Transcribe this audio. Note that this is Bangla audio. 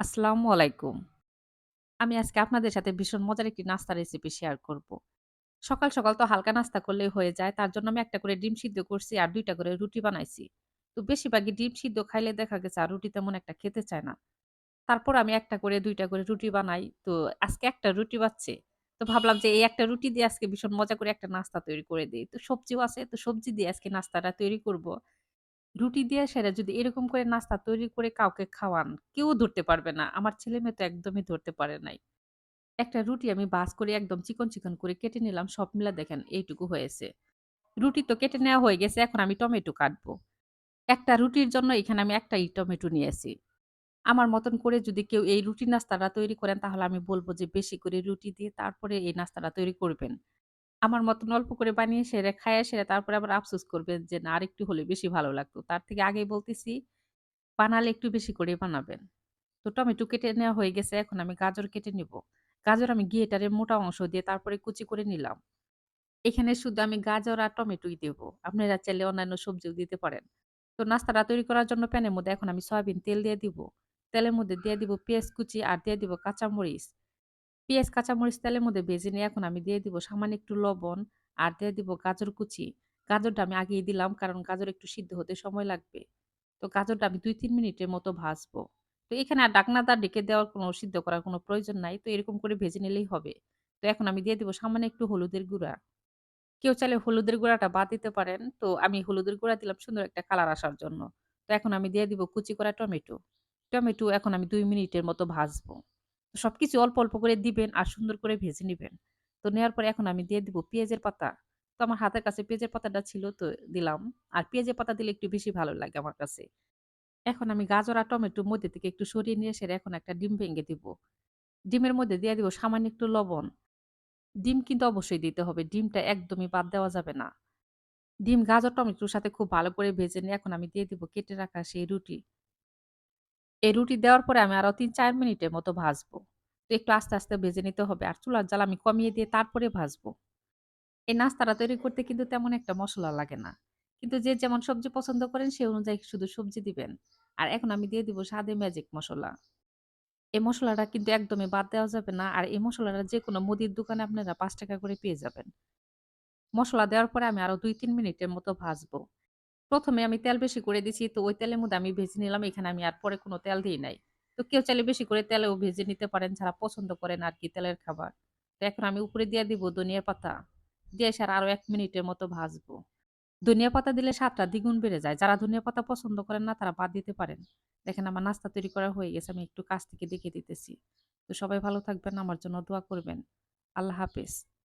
আসসালামু আলাইকুম। আমি আজকে আপনাদের সাথে ভীষণ মজার একটি নাস্তার রেসিপি শেয়ার করব। সকাল, সকাল তো হালকা নাস্তা করলেই হয়ে যায়। তার জন্য আমি ১ টা করে ডিম সিদ্ধ করছি আর ২ টা করে রুটি বানাইছি। তো বেশিরভাগই ডিম সিদ্ধ খাইলে দেখা গেছে আর রুটি তেমন একটা খেতে চায় না। তারপর আমি ১ টা করে ২ টা করে রুটি বানাই। তো আজকে ১ টা রুটি বাঁচছে। তো ভাবলাম যে এই ১ টা রুটি দিয়ে আজকে ভীষণ মজা করে একটা নাস্তা তৈরি করে দেই। তো সবজিও আছে। তো সবজি দিয়ে আজকে নাস্তাটা তৈরি করব। রুটি দিয়ে সেরা যদি এরকম করে নাস্তা তৈরি করে কাউকে খাওয়ান, কেউ ধরতে পারবে না। আমার ছেলে-মেয়ে তো একদমই ধরতে পারে নাই। একটা রুটি আমি ভাঁজ করে একদম চিকন, চিকন করে কেটে নিলাম। সব মিলা দেখেন এইটুকু হয়েছে। রুটি তো কেটে নেওয়া হয়ে গেছে। এখন আমি টমেটো কাটবো। একটা রুটির জন্য এখানে আমি একটাই টমেটো নিয়েছি। আমার মতন করে যদি কেউ এই রুটি নাস্তাটা তৈরি করেন তাহলে আমি বলব যে বেশি করে রুটি দিয়ে তারপরে এই নাস্তাটা তৈরি করবেন। আমার মতন অল্প করে বানিয়ে সেরে খাইয়া সেরে তারপরে আবার আফসোস করবেন যে, না, আরেকটু হলে বেশি ভালো লাগতো। তার থেকে আগেই বলতেছি, বানালে একটু বেশি করে বানাবেন। তো টমেটো কেটে নেওয়া হয়ে গেছে। এখন আমি গাজর কেটে নিব। গাজর আমি গ্রেটারের মোটা অংশ দিয়ে তারপরে কুচি করে নিলাম। এখানে শুধু আমি গাজর আর টমেটোই দেবো আপনারা চাইলে অন্যান্য সবজিও দিতে পারেন। তো নাস্তাটা তৈরি করার জন্য প্যানের মধ্যে এখন আমি সয়াবিন তেল দিয়ে দিব। তেলের মধ্যে দিয়ে দিব পেঁয়াজ কুচি আর দিয়ে দিব কাঁচামরিচ। পেঁয়াজ, কাঁচামরিচ তেলের মধ্যে ভেজে নিয়ে এখন আমি দিয়ে দিব সামান্য একটু লবণ আর দিয়ে দিব গাজর কুচি। গাজরটা আমি আগেই দিলাম কারণ গাজর একটু সিদ্ধ হতে সময় লাগবে। তো গাজরটা আমি ২-৩ মিনিটের মতো ভাজবো। তো এখানে আর ঢাকনা দা ঢেকে দেওয়ার কোনো সিদ্ধ করার কোনো প্রয়োজন নাই। তো এরকম করে ভেজে নিলেই হবে। তো এখন আমি দিয়ে দিব সামান্য একটু হলুদের গুঁড়া। কেউ চাইলে হলুদের গুঁড়াটা বাদ দিতে পারেন। তো আমি হলুদের গুঁড়া দিলাম সুন্দর একটা কালার আসার জন্য। তো এখন আমি দিয়ে দিব কুচি করা টমেটো। টমেটো এখন আমি দুই মিনিটের মতো ভাজবো। সবকিছু অল্প, অল্প করে দিবেন আর সুন্দর করে ভেজে নিবেন। তো নেওয়ার পরে এখন আমি দিয়ে দিব পেঁয়াজের পাতা। তো আমার হাতের কাছে পেঁয়াজের পাতাটা ছিল তো দিলাম। আর পেঁয়াজের পাতা দিলে একটু বেশি ভালো লাগে আমার কাছে। এখন আমি গাজর আর টমেটোর মধ্যে থেকে একটু সরিয়ে নিয়ে এসে এখন একটা ডিম ভেঙে দিব। ডিমের মধ্যে দিয়ে দিব সামান্য একটু লবণ। ডিম কিন্তু অবশ্যই দিতে হবে। ডিমটা একদমই বাদ দেওয়া যাবে না। ডিম, গাজর, টমেটোর সাথে খুব ভালো করে ভেজে নিয়ে এখন আমি দিয়ে দিব কেটে রাখা সেই রুটি। এই রুটি দেওয়ার পরে আমি আরও ৩-৪ মিনিটের মতো ভাজবো। তো একটু আস্তে, আস্তে ভেজে নিতে হবে। আর চুলার জাল আমি কমিয়ে দিয়ে তারপরে ভাজবো। এই নাস্তাটা তৈরি করতে কিন্তু তেমন একটা মশলা লাগে না। কিন্তু যে যেমন সবজি পছন্দ করেন সে অনুযায়ী শুধু সবজি দিবেন। আর এখন আমি দিয়ে দিব স্বাদে ম্যাজিক মশলা এই মশলাটা কিন্তু একদমই বাদ দেওয়া যাবে না। আর এই মসলাটা যেকোনো মুদির দোকানে আপনারা পাঁচ টাকা করে পেয়ে যাবেন। মশলা দেওয়ার পরে আমি আরও ২-৩ মিনিটের মতো ভাজবো। ১ম এ আমি তেল বেশি করে দিছি। তো ওই তেলের মধ্যে আমি ভেজে নিলাম। এখানে আমি আর পরে কোনো তেল দেই নাই। তো কেউ চাইলে বেশি করে তেলেও ভেজে নিতে পারেন, যারা পছন্দ করেন আর কি তেলের খাবার। তো এখন আমি উপরে দিয়ে দিব ধনিয়া পাতা। দিয়ে এসে আরও এক মিনিটের মতো ভাজবো। ধনিয়া পাতা দিলে স্বাদটা দ্বিগুণ বেড়ে যায়। যারা ধনিয়া পাতা পছন্দ করেন না, তারা বাদ দিতে পারেন। দেখেন আমার নাস্তা তৈরি করা হয়ে গেছে। আমি একটু কাছ থেকে দেখিয়ে দিতেছি। তো সবাই ভালো থাকবেন। আমার জন্য দোয়া করবেন। আল্লাহ হাফেজ।